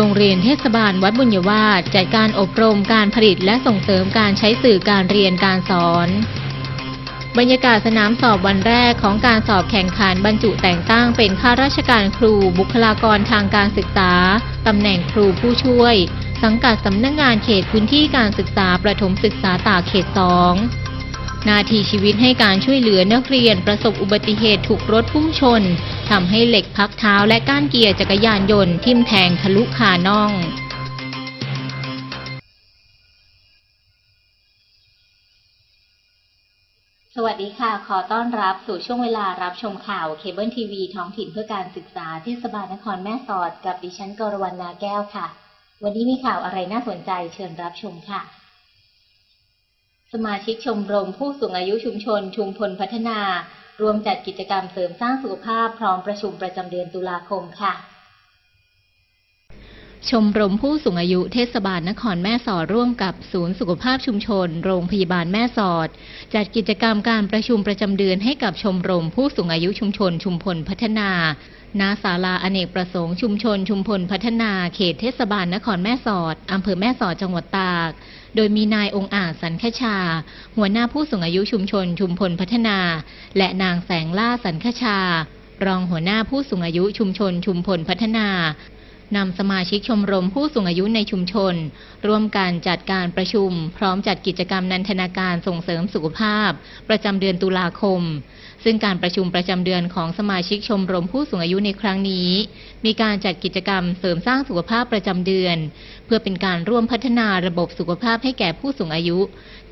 โรงเรียนเทศบาลวัดบุญยวาสจัดการอบรมการผลิตและส่งเสริมการใช้สื่อการเรียนการสอน บรรยากาศสนามสอบวันแรกของการสอบแข่งขันบรรจุแต่งตั้งเป็นข้าราชการครู บุคลากรทางการศึกษา ตำแหน่งครูผู้ช่วย สังกัดสำนักงงานเขตพื้นที่การศึกษาประถมศึกษาตากเขตสอง นาทีชีวิตให้การช่วยเหลือนักเรียนประสบอุบัติเหตุถูกรถพุ่งชนทำให้เหล็กพักเท้าและก้านเกียร์จักรยานยนต์ทิ่มแทงทะลุคาน่องสวัสดีค่ะ ขอต้อนรับสู่ช่วงเวลารับชมข่าวเคเบิลทีวีท้องถิ่นเพื่อการศึกษาเทศบาลนครแม่สอด กับดิฉันกรวรรณาแก้วค่ะ วันนี้มีข่าวอะไรน่าสนใจเชิญรับชมค่ะ สมาชิกชมรมผู้สูงอายุชุมชน ชุมพลพัฒนา รวมจัดกิจกรรมเสริมสร้างสุขภาพพร้อมประชุมประจำเดือนตุลาคมค่ะชมรมผู้สูงอายุเทศบาลนครแม่สอดร่วมกับศูนย์สุขภาพชุมชน โรงพยาบาลแม่สอด จัดกิจกรรมการประชุมประจำเดือนให้กับชมรมผู้สูงอายุชุมชนชุมพลพัฒนา ณศาลาอเนกประสงค์ชุมชน ชุมพลพัฒนาเขตเทศบาลนครแม่สอดอำเภอแม่สอดจังหวัดตาก โดยมีนายองอาจสันคชา หัวหน้าผู้สูงอายุชุมชน ชุมพลพัฒนา และนางแสงล่าสันคชา รองหัวหน้าผู้สูงอายุชุมชน ชุมพลพัฒนานำสมาชิกชมรมผู้สูงอายุในชุมชน ร่วมกันจัดการประชุม พร้อมจัดกิจกรรมนันทนาการส่งเสริมสุขภาพ ประจำเดือนตุลาคม ซึ่งการประชุมประจำเดือนของสมาชิกชมรมผู้สูงอายุในครั้งนี้ มีการจัดกิจกรรมเสริมสร้างสุขภาพประจำเดือน เพื่อเป็นการร่วมพัฒนาระบบสุขภาพให้แก่ผู้สูงอายุ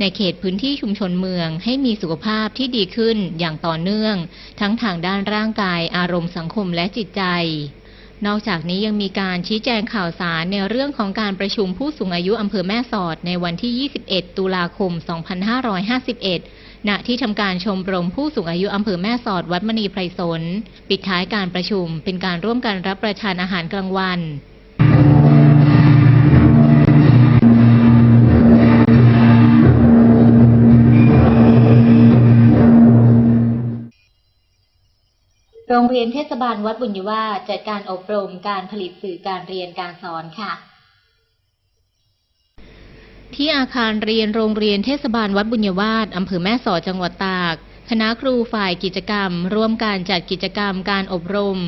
ในเขตพื้นที่ชุมชนเมืองให้มีสุขภาพที่ดีขึ้นอย่างต่อเนื่อง ทั้งทางด้านร่างกายอารมณ์สังคมและจิตใจนอกจากนี้ยังมีการชี้แจงข่าวสารในเรื่องของการประชุมผู้สูงอายุอำเภอแม่สอดในวันที่ 21 ตุลาคม 2551 ณที่ทำการชมรมผู้สูงอายุอำเภอแม่สอดวัดมณีไพรสน ปิดท้ายการประชุม เป็นการร่วมกันรับประทานอาหารกลางวันโรงเรียนเทศบาลวัดบุญยวาจัดการอบรมการผลิตสื่อการเรียนการสอนค่ะ ที่อาคารเรียนโรงเรียนเทศบาลวัดบุญยวาสอำเภอแม่สอดจังหวัดตาก คณะครูฝ่ายกิจกรรม ร่วมการจัดกิจกรรมการอบรม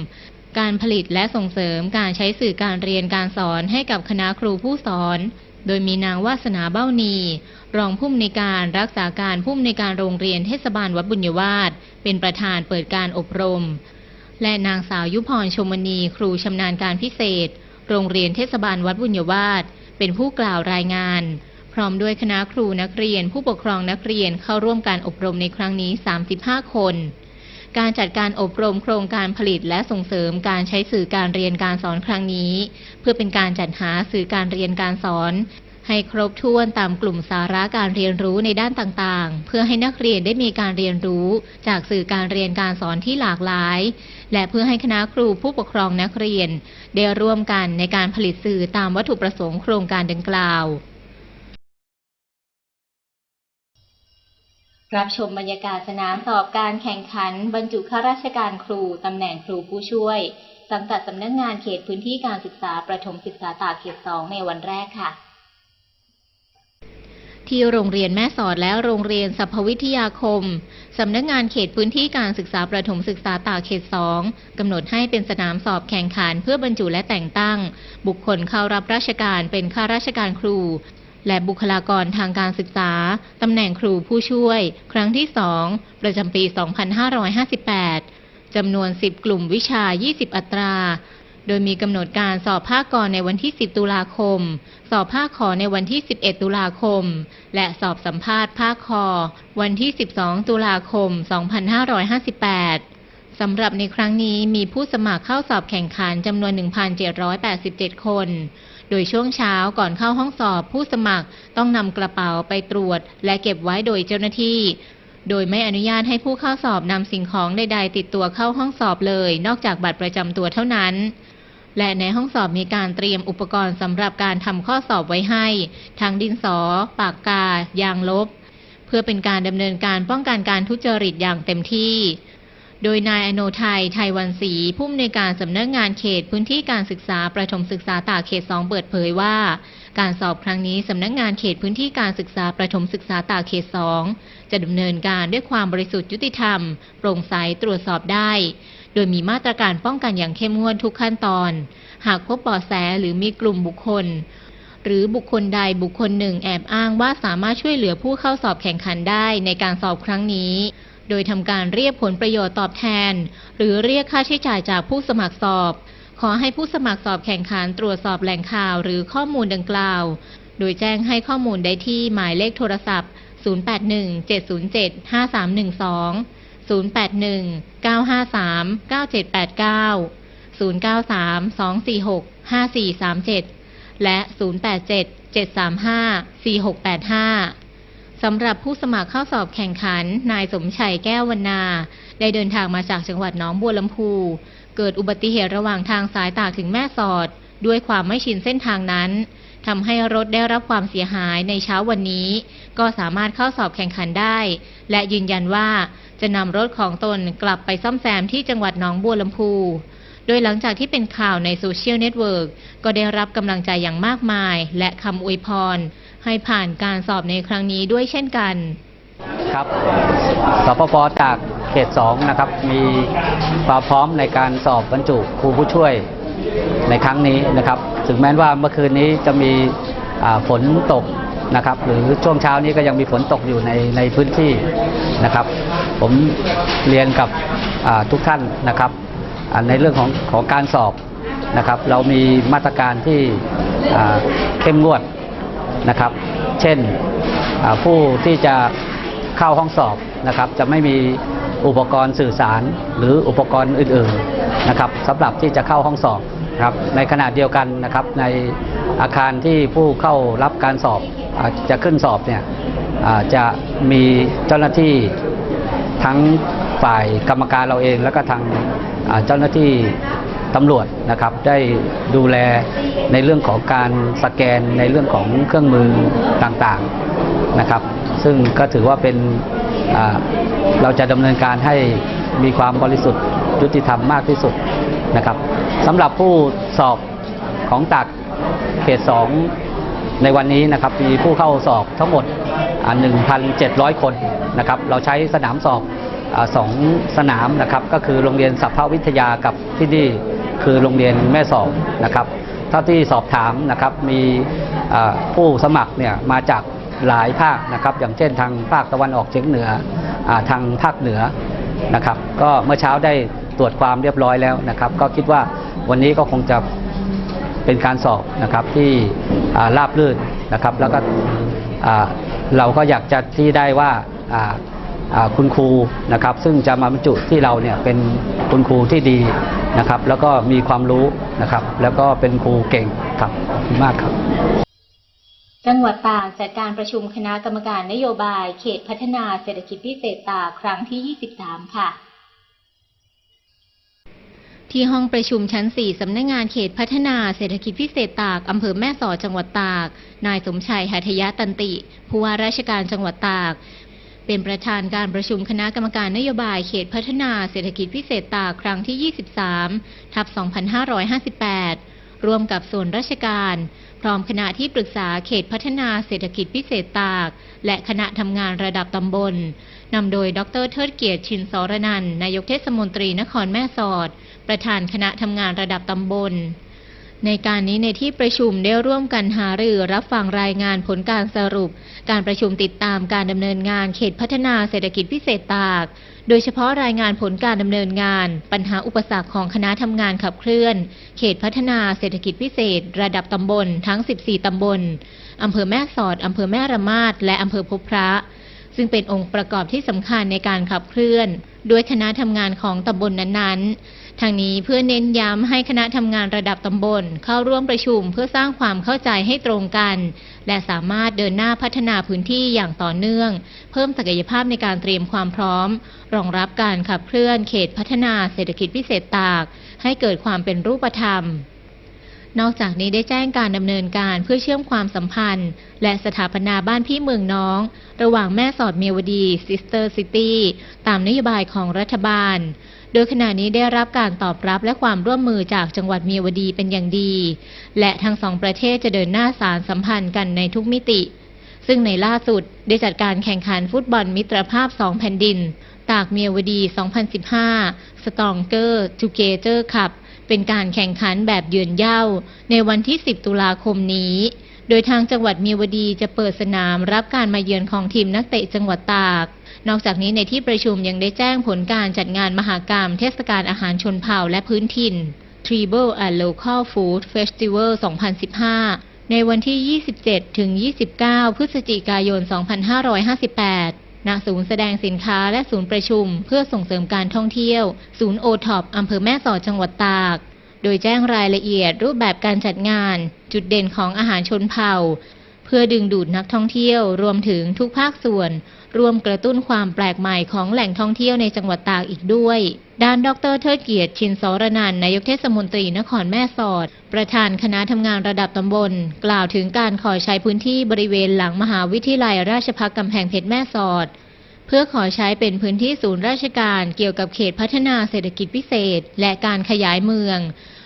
การผลิตและส่งเสริมการใช้สื่อการเรียนการสอนให้กับคณะครูผู้สอน โดยมีนางวาสนาเบ้านี รองผู้อำนวยการรักษาการผู้อำนวยการโรงเรียนเทศบาลวัดบุญยวาสเป็นประธานเปิดการอบรม และนางสาวยุพรชมณีครูชำนาญการพิเศษ โรงเรียนเทศบาลวัดบุญยวาสเป็นผู้กล่าวรายงาน ร้อมด้วยคณะครูนักเรียน ผู้ปกครองนักเรียนเข้าร่วมการอบรมในครั้งนี้ 35 คน การจัดการอบรมโครงการผลิตและส่งเสริมการใช้สื่อการเรียนการสอนครั้งนี้ เพื่อเป็นการจัดหาสื่อการเรียนการสอนให้ครบถ้วนตามกลุ่มสาระการเรียนรู้ในด้านต่างๆ เพื่อให้นักเรียนได้มีการเรียนรู้ จากสื่อการเรียนการสอนที่หลากหลาย และเพื่อให้คณะครูผู้ปกครองนักเรียน ได้ร่วมกันในการผลิตสื่อตามวัตถุประสงค์โครงการดังกล่าว รับชมบรรยากาศสนามสอบการแข่งขัน บรรจุข้าราชการครู ตำแหน่งครูผู้ช่วย สังกัดสำนักงานเขตพื้นที่การศึกษาประถมศึกษาตากเขตสองในวันแรกค่ะ ที่โรงเรียนแม่สอดและโรงเรียนสัพพวิทยาคม สำนักงานเขตพื้นที่การศึกษาประถมศึกษาตากเขตสองกำหนดให้เป็นสนามสอบแข่งขันเพื่อบรรจุและแต่งตั้ง บุคคลเข้ารับราชการเป็นข้าราชการครู และบุคลากรทางการศึกษา ตำแหน่งครูผู้ช่วย ครั้งที่ 2 ประจำปี 2558 จำนวน 10 กลุ่มวิชา 20 อัตรา โดยมีกำหนดการสอบภาคกรในวันที่ 10 ตุลาคม สอบภาคขอในวันที่ 11 ตุลาคม และสอบสัมภาษณ์ภาคคอวันที่ 12 ตุลาคม 2558สำหรับในครั้งนี้มีผู้สมัครเข้าสอบแข่งขันจำนวน 1,787 คน โดยช่วงเช้าก่อนเข้าห้องสอบผู้สมัครต้องนำกระเป๋าไปตรวจ และเก็บไว้โดยเจ้าหน้าที่ โดยไม่อนุญาตให้ผู้เข้าสอบนำสิ่งของใดๆ ติดตัวเข้าห้องสอบเลย นอกจากบัตรประจำตัวเท่านั้นและในห้องสอบมีการเตรียมอุปกรณ์สำหรับการทำข้อสอบไว้ให้ ทั้งดินสอ ปากกา ยางลบ เพื่อเป็นการดำเนินการป้องกันการทุจริตอย่างเต็มที่ โดยนายอโนไทย ไทยวันศรีผู้อำนวยการสำนักงานเขตพื้นที่การศึกษาประถมศึกษาตากเขต 2 เปิดเผยว่า การสอบครั้งนี้สำนักงานเขตพื้นที่การศึกษาประถมศึกษาตากเขต 2 จะดำเนินการด้วยความบริสุทธิ์ยุติธรรม โปร่งใสตรวจสอบได้ โดยมีมาตรการป้องกันอย่างเข้มงวดทุกขั้นตอน หากพบเบาะแสหรือมีกลุ่มบุคคลหรือบุคคลใดบุคคลหนึ่งแอบอ้างว่าสามารถช่วยเหลือผู้เข้าสอบแข่งขันได้ในการสอบครั้งนี้ โดยทำการเรียกผลประโยชน์ตอบแทน หรือเรียกค่าใช้จ่ายจากผู้สมัครสอบ ขอให้ผู้สมัครสอบแข่งขันตรวจสอบแหล่งข่าวหรือข้อมูลดังกล่าว โดยแจ้งให้ข้อมูลได้ที่หมายเลขโทรศัพท์ 0817075312 0819539789 0932465437 และ 087-735-4685 สำหรับผู้สมัครเข้าสอบแข่งขัน นายสมชัยแก้ววรรณา ได้เดินทางมาจากจังหวัดหนองบัวลำพู เกิดอุบัติเหตุระหว่างทางสายตากถึงแม่สอด ด้วยความไม่ชินเส้นทางนั้นทำให้รถได้รับความเสียหายในเช้าวันนี้ ก็สามารถเข้าสอบแข่งขันได้ และยืนยันว่าจะนำรถของตนกลับไปซ่อมแซมที่จังหวัดหนองบัวลำพูโดยหลังจากที่เป็นข่าวในโซเชียลเน็ตเวิร์กก็ได้รับกำลังใจอย่างมากมาย และคำอวยพร ให้ผ่านการสอบในครั้งนี้ด้วยเช่นกัน ครับสปปจากเขต2นะครับ มีความพร้อมในการสอบบรรจุครูผู้ช่วยในครั้งนี้นะครับ ถึงแม้ว่าเมื่อคืนนี้จะมีฝนตกนะครับ หรือช่วงเช้านี้ก็ยังมีฝนตกอยู่ในในพื้นที่นะครับ ผมเรียนกับทุกท่านนะครับ ในเรื่องของของการสอบนะครับ เรามีมาตรการที่เข้มงวด นะครับ เช่นผู้ที่จะเข้าห้องสอบนะครับ จะไม่มีอุปกรณ์สื่อสารหรืออุปกรณ์อื่นๆนะครับสำหรับที่จะเข้าห้องสอบครับในขณะเดียวกันนะครับในอาคารที่ผู้เข้ารับการสอบอาจะขึ้นสอบเนี่ยจะมีเจ้าหน้าที่ทั้งฝ่ายกรรมการเราเอง แล้วก็ทางเจ้าหน้าที่ ตำรวจนะครับได้ดูแลในเรื่องของการสแกนในเรื่องของเครื่องมือต่างๆนะครับ ซึ่งก็ถือว่าเป็นเราจะดำเนินการให้มีความบริสุทธิ์ยุติธรรมมากที่สุดนะครับสำหรับผู้สอบของตักเขต2ในวันนี้นะครับมีผู้เข้าสอบทั้งหมด 1,700 คนนะครับเราใช้สนามสอบอสองสนามนะครับก็คือโรงเรียนสัพพวิทยากับที่นี่ คือโรงเรียนแม่สอบนะครับเท่าที่สอบถามนะครับมีผู้สมัครเนี่ยมาจากหลายภาคนะครับ อย่างเช่นทางภาคตะวันออกเฉียงเหนืออทางภาคเหนือนะครับ ก็เมื่อเช้าได้ตรวจความเรียบร้อยแล้วนะครับ ก็คิดว่าวันนี้ก็คงจะเป็นการสอบนะครับที่ราบรื่นนะครับ แล้วก็เราก็อยากจะที่ได้ว่า คุณครูนะครับ ซึ่งจะมาบรรจุที่เราเนี่ยเป็นคุณครูที่ดีนะครับ แล้วก็มีความรู้นะครับ แล้วก็เป็นครูเก่งครับขอบคุณมากครับ จังหวัดตากจัดการประชุมคณะกรรมการนโยบาย เขตพัฒนาเศรษฐกิจพิเศษตากครั้งที่ 23 ค่ะที่ห้องประชุมชั้น 4 สำนักงานเขตพัฒนาเศรษฐกิจพิเศษตาก อำเภอแม่สอดจังหวัดตาก นายสมชัยหัทยตันติ ผู้ว่าราชการจังหวัดตาก เป็นประธานการประชุมคณะกรรมการนโยบายเขตพัฒนาเศรษฐกิจพิเศษตากครั้งที่ 23 ทับ 2558 ร่วมกับส่วนราชการ พร้อมคณะที่ปรึกษาเขตพัฒนาเศรษฐกิจพิเศษตาก และคณะทำงานระดับตำบลนำโดยดรเทิดเกียรติชินสรนันนายกเทศมนตรีนครแม่สอด ประธานคณะทำงานระดับตำบล ในการนี้ในที่ประชุมได้ร่วมกันหารือรับฟังรายงานผลการสรุป การประชุมติดตามการดำเนินงานเขตพัฒนาเศรษฐกิจพิเศษตาก โดยเฉพาะรายงานผลการดำเนินงาน ปัญหาอุปสรรคของคณะทำงานขับเคลื่อน เขตพัฒนาเศรษฐกิจพิเศษ ระดับตำบลทั้ง 14 ตำบลอำเภอแม่สอดอำเภอแม่ระมาดและอำเภอพบพระ ซึ่งเป็นองค์ประกอบที่สำคัญในการขับเคลื่อน ด้วยคณะทำงานของตำบลนั้นๆ ทางนี้เพื่อเน้นย้ำให้คณะทำงานระดับตำบล เข้าร่วมประชุมเพื่อสร้างความเข้าใจให้ตรงกัน และสามารถเดินหน้าพัฒนาพื้นที่อย่างต่อเนื่อง เพิ่มศักยภาพในการเตรียมความพร้อม รองรับการขับเคลื่อนเขตพัฒนาเศรษฐกิจพิเศษตาก ให้เกิดความเป็นรูปธรรมนอกจากนี้ได้แจ้งการดำเนินการเพื่อเชื่อมความสัมพันธ์ และสถาปนาบ้านพี่เมืองน้อง ระหว่างแม่สอดเมียวดี Sister City ตามนโยบายของรัฐบาล โดยขณะนี้ได้รับการตอบรับและความร่วมมือจากจังหวัดเมียวดีเป็นอย่างดี และทั้งสองประเทศจะเดินหน้าสารสัมพันธ์กันในทุกมิติ ซึ่งในล่าสุดได้จัดการแข่งขันฟุตบอลมิตรภาพสองแผ่นดิน ตากเมียวดี 2015 Stronger Together Cup เป็นการแข่งขันแบบเยือนเย่าในวันที่ 10 ตุลาคมนี้ โดยทางจังหวัดมีวดีจะเปิดสนามรับการมาเยือนของทีมนักเตะจังหวัดตาก นอกจากนี้ในที่ประชุมยังได้แจ้งผลการจัดงานมหากรรม เทศกาลอาหารชนเผ่าและพื้นถิ่น Tribal and Local Food Festival 2015 ในวันที่ 27 ถึง 29 พฤศจิกายน 2558 ณ ศูนย์แสดงสินค้าและศูนย์ประชุม เพื่อส่งเสริมการท่องเที่ยว ศูนย์โอท็อปอำเภอแม่สอดจังหวัดตาก โดยแจ้งรายละเอียดรูปแบบการจัดงาน จุดเด่นของอาหารชนเผ่า เพื่อดึงดูดนักท่องเที่ยว รวมถึงทุกภาคส่วน รวมกระตุ้นความแปลกใหม่ของแหล่งท่องเที่ยวในจังหวัดตากอีกด้วย ด้านดรเทิดเกียรติชินสรนันนายกเทศมนตรีนครแม่สอด ประธานคณะทำงานระดับตำบล กล่าวถึงการขอใช้พื้นที่บริเวณหลังมหาวิทยาลัยราชภัฏกำแพงเพชรแม่สอด เพื่อขอใช้เป็นพื้นที่ศูนย์ราชการเกี่ยวกับเขตพัฒนาเศรษฐกิจพิเศษ และการขยายเมือง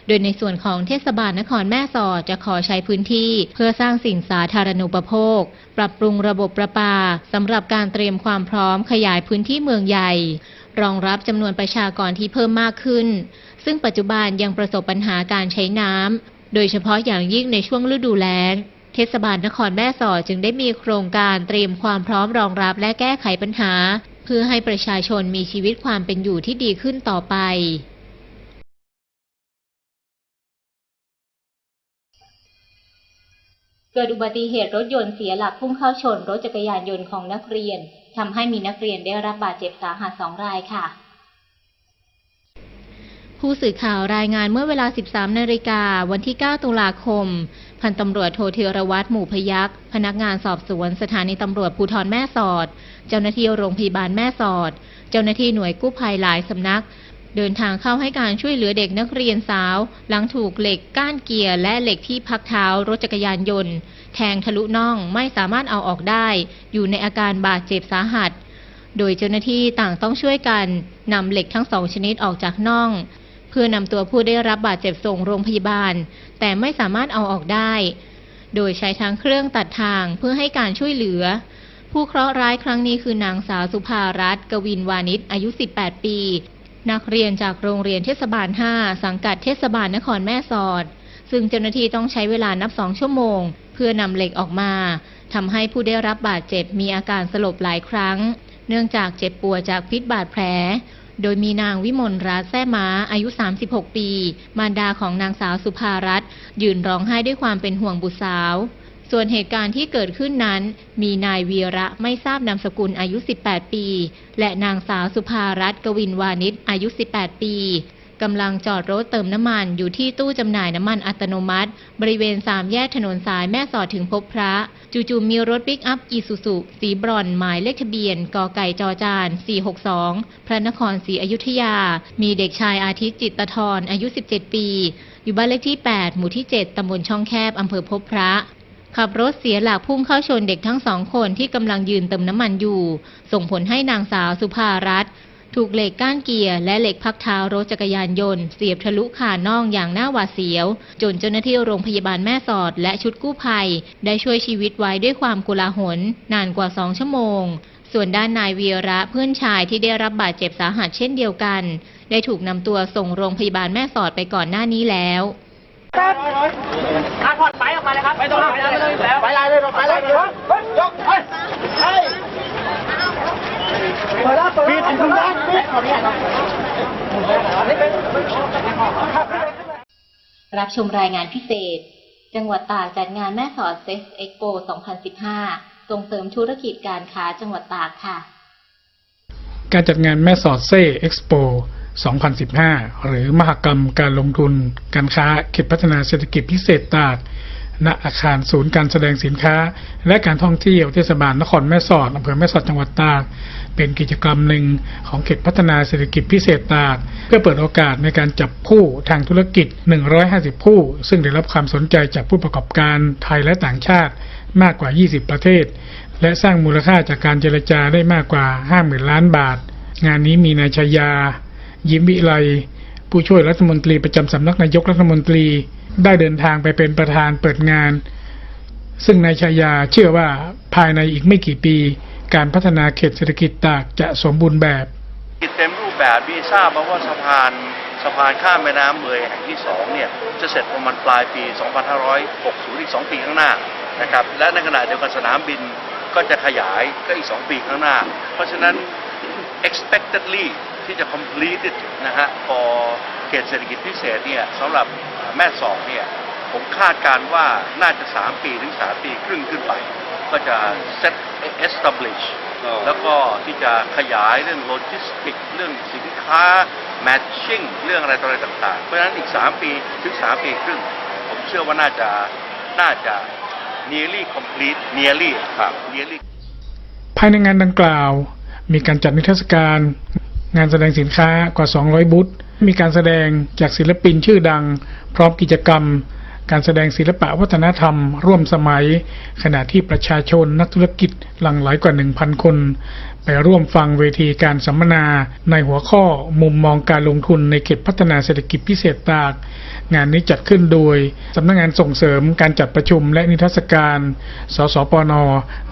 โดยในส่วนของเทศบาลนครแม่สอดจะขอใช้พื้นที่ เพื่อสร้างสิ่งสาธารณูปโภค ปรับปรุงระบบประปาสำหรับการเตรียมความพร้อมขยายพื้นที่เมืองใหญ่ รองรับจำนวนประชากรที่เพิ่มมากขึ้น ซึ่งปัจจุบันยังประสบปัญหาการใช้น้ำโดยเฉพาะอย่างยิ่งในช่วงฤดูแล้ง เทศบาลนครแม่สอดจึงได้มีโครงการเตรียมความพร้อมรองรับและแก้ไขปัญหา เพื่อให้ประชาชนมีชีวิตความเป็นอยู่ที่ดีขึ้นต่อไปเกิดอุบัติเหตุรถยนต์เสียหลักพุ่งเข้าชนรถจักรยานยนต์ของนักเรียนทำให้มีนักเรียนได้รับบาดเจ็บสาหัสสองรายค่ะ ผู้สื่อข่าวรายงานเมื่อเวลา 13 นาฬิกาวันที่ 9 ตุลาคม พันตำรวจโทเทรวัตรหมู่พยักษ์พนักงานสอบสวนสถานีตำรวจภูธรแม่สอด เจ้าหน้าที่โรงพยาบาลแม่สอด เจ้าหน้าที่หน่วยกู้ภัยหลายสำนัก เดินทางเข้าให้การช่วยเหลือเด็กนักเรียนสาว หลังถูกเหล็กก้านเกียร์และเหล็กที่พักเท้ารถจักรยานยนต์ แทงทะลุน่องไม่สามารถเอาออกได้ อยู่ในอาการบาดเจ็บสาหัส โดยเจ้าหน้าที่ต่างต้องช่วยกันนำเหล็กทั้งสองชนิดออกจากน่อง เพื่อนำตัวผู้ได้รับบาดเจ็บส่งโรงพยาบาล แต่ไม่สามารถเอาออกได้ โดยใช้ทั้งเครื่องตัดทางเพื่อให้การช่วยเหลือ ผู้เคราะห์ร้ายครั้งนี้คือนางสาวสุภารัตน์กวินวานิชอายุ 18 ปี นักเรียนจากโรงเรียนเทศบาล 5 สังกัดเทศบาลนครแม่สอด ซึ่งเจ้าหน้าที่ต้องใช้เวลานับสองชั่วโมง เพื่อนำเหล็กออกมาทำให้ผู้ได้รับบาดเจ็บมีอาการสลบหลายครั้ง เนื่องจากเจ็บปวดจากพิษบาดแผล โดยมีนางวิมลรัตน์แซ่ม้าอายุ 36 ปี มารดาของนางสาวสุภารัตน์ยืนร้องไห้ด้วยความเป็นห่วงบุตรสาว ส่วนเหตุการณ์ที่เกิดขึ้นนั้น มีนายวีระไม่ทราบนามสกุลอายุ 18 ปี และนางสาวสุภารัตน์กวินวานิชอายุ 18 ปีกำลังจอดรถเติมน้ำมันอยู่ที่ตู้จำหน่ายน้ำมันอัตโนมัติ บริเวณสามแยกถนนสายแม่สอดถึงพบพระ จู่ๆมีรถปิกอัพอีซูซุสีบรอนหมายเลขทะเบียนกไก่จอจาน 462 พระนครศรีอยุธยา มีเด็กชายอาทิตย์จิตตทรอายุ 17 ปี อยู่บ้านเลขที่ 8 หมู่ที่ 7 ตำบลช่องแคบ อำเภอพบพระขับรถเสียหลักพุ่งเข้าชนเด็กทั้งสองคนที่กำลังยืนเติมน้ำมันอยู่ ส่งผลให้นางสาวสุภารัตน์ ถูกเหล็กก้านเกียร์และเหล็กพักเท้ารถจักรยานยนต์เสียบทะลุขาน่องอย่างหน่าหวาดเสียว จนเจ้าหน้าที่โรงพยาบาลแม่สอดและชุดกู้ภัย ได้ช่วยชีวิตไว้ด้วยความกุลาหลนานกว่าสองชั่วโมง ส่วนด้านนายเวียระเพื่อนชายที่ได้รับบาดเจ็บสาหัสเช่นเดียวกัน ได้ถูกนำตัวส่งโรงพยาบาลแม่สอดไปก่อนหน้านี้แล้วอะถอดไฟออกมาเลยครับ ไปตรงไปเลยแล้วไปเลยไปเลยเดี๋ยยกไปไป เปิดแล้วเปิดปิดปิดขออนุญาตครับนี่เป็นรับชมรายงานพิเศษ จังหวัดตากจัดงานแม่สอดเซ็กเอ็กโป 2015 ส่งเสริมธุรกิจการค้าจังหวัดตากค่ะ การจัดงานแม่สอดเซ่เอ็กโป 2015 หรือมหกรรมการลงทุน การค้าเขตพัฒนาเศรษฐกิจพิเศษตากณอาคารศูนย์การแสดงสินค้า และการท่องเที่ยวเทศบาลนครแม่สอดอำเภอแม่สอดจังหวัดตาก เป็นกิจกรรมหนึ่งของเขตพัฒนาเศรษฐกิจพิเศษตากเพื่อเปิดโอกาสในการจับคู่ทางธุรกิจ 150 คู่ ซึ่งได้รับความสนใจจากผู้ประกอบการไทยและต่างชาติมากกว่า 20 ประเทศ และสร้างมูลค่าจากการเจรจาได้มากกว่า 50,000 ล้านบาท งานนี้มีนายชายา ยิ้มวิไลผู้ช่วยรัฐมนตรีประจำสำนักนายกรัฐมนตรี ได้เดินทางไปเป็นประธานเปิดงาน ซึ่งนายชายาเชื่อว่าภายในอีกไม่กี่ปี การพัฒนาเขตเศรษฐกิจตากจะสมบูรณ์แบบกิจเต็มรูปแบบมีทราบมาว่าสะพานสะพานข้ามแม่น้ำเมยแห่งที่สองเนี่ยจะเสร็จประมาณปลายปี 2560 อีก 2 ปีข้างหน้านะครับและในขณะเดียวกันสนามบินก็จะขยายก็อีก 2 ปีข้างหน้า เพราะฉะนั้น expectedly ที่จะ complete it นะฮะพอเขตเศรษฐกิจพิเศษเนี่ยสำหรับแม่สอดเนี่ยผมคาดการณ์ว่าน่าจะ 3 ปีถึง 3 ปีครึ่งขึ้นไป ก็จะ set establish แล้วก็ที่จะขยายเรื่องโลจิสติก เรื่องสินค้า matching เรื่องอะไรต่ออะไรต่าง ๆ เพราะฉะนั้นอีก 3 ปีถึง 3 ปีครึ่ง ผมเชื่อว่าน่าจะน่าจะ nearly complete nearly ครับ nearly ภายในงานดังกล่าว มีการจัดนิทรรศการ งานแสดงสินค้ากว่า 200 บูธมีการแสดงจากศิลปินชื่อดัง พร้อมกิจกรรม การแสดงศิลปะวัฒนธรรม ร่วมสมัย ขณะที่ประชาชนนักธุรกิจหลั่งไหลกว่า 1,000 คน ไปร่วมฟังเวทีการสัมมนาในหัวข้อมุมมองการลงทุนในเขตพัฒนาเศรษฐกิจพิเศษตาก งานนี้จัดขึ้นโดยสำนักงงานส่งเสริมการจัดประชุมและนิทรรศการ สสปน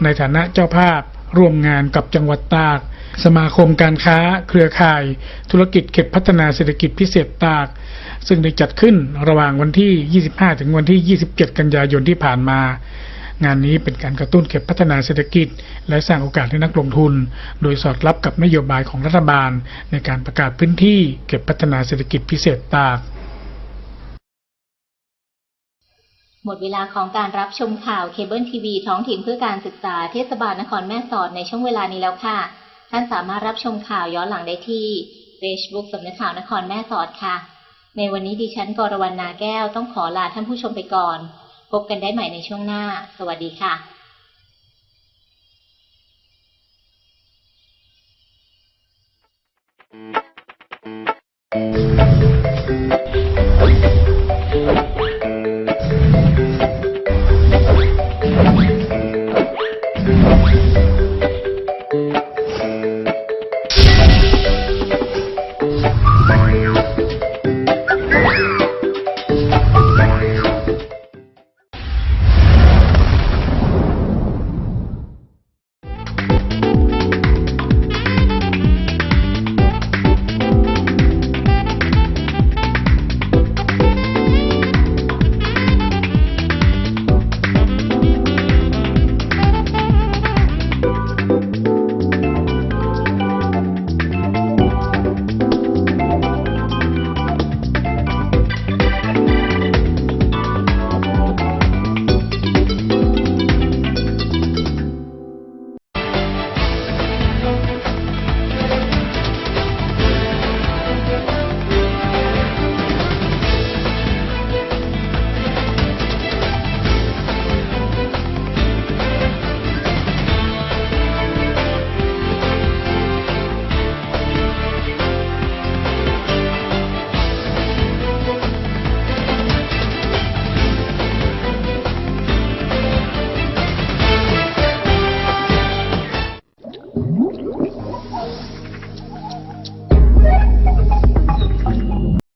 ในฐานะเจ้าภาพร่วมงานกับจังหวัดตาก สมาคมการค้าเครือข่าย ธุรกิจเขตพัฒนาเศรษฐกิจพิเศษตาก ซึ่งได้จัดขึ้นระหว่างวันที่ 25 ถึงวันที่ 27 กันยายนที่ผ่านมา งานนี้เป็นการกระตุ้นเก็บพัฒนาเศรษฐกิจ และสร้างโอกาสให้นักลงทุน โดยสอดรับกับนโยบายของรัฐบาล ในการประกาศพื้นที่เก็บพัฒนาเศรษฐกิจพิเศษตาก หมดเวลาของการรับชมข่าวเคเบิลทีวีท้องถิ่นเพื่อการศึกษาเทศบาลนครแม่สอดในช่วงเวลานี้แล้วค่ะ ท่านสามารถรับชมข่าวย้อนหลังได้ที่ Facebook สำนักข่าวนครแม่สอดค่ะ ในวันนี้ดิฉันกรวรรณนาแก้วต้องขอลาท่านผู้ชมไปก่อน พบกันได้ใหม่ในช่วงหน้า สวัสดีค่ะ